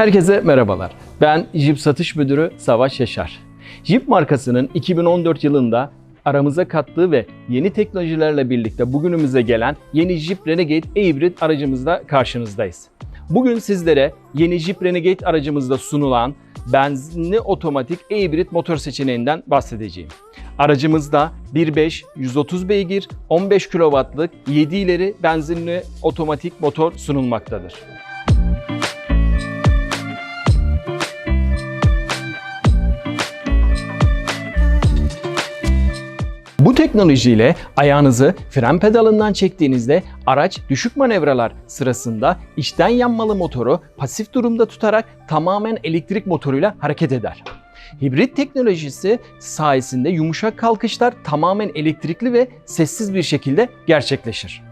Herkese merhabalar. Ben Jeep Satış Müdürü Savaş Yaşar. Jeep markasının 2014 yılında aramıza kattığı ve yeni teknolojilerle birlikte bugünümüze gelen yeni Jeep Renegade e-hibrit aracımızla karşınızdayız. Bugün sizlere yeni Jeep Renegade aracımızda sunulan benzinli otomatik e-hibrit motor seçeneğinden bahsedeceğim. Aracımızda 1.5 130 beygir 15 kW'lık 7 ileri benzinli otomatik motor sunulmaktadır. Teknolojiyle ayağınızı fren pedalından çektiğinizde araç düşük manevralar sırasında içten yanmalı motoru pasif durumda tutarak tamamen elektrik motoruyla hareket eder. Hibrit teknolojisi sayesinde yumuşak kalkışlar tamamen elektrikli ve sessiz bir şekilde gerçekleşir.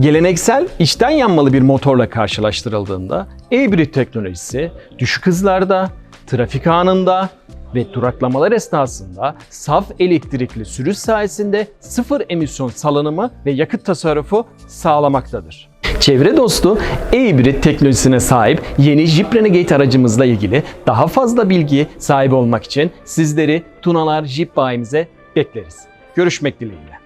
Geleneksel içten yanmalı bir motorla karşılaştırıldığında e-hibrit teknolojisi düşük hızlarda, trafik anında ve duraklamalar esnasında saf elektrikli sürüş sayesinde sıfır emisyon salınımı ve yakıt tasarrufu sağlamaktadır. Çevre dostu e-hibrit teknolojisine sahip yeni Jeep Renegade aracımızla ilgili daha fazla bilgiye sahip olmak için sizleri Tunalar Jeep bayimize bekleriz. Görüşmek dileğiyle.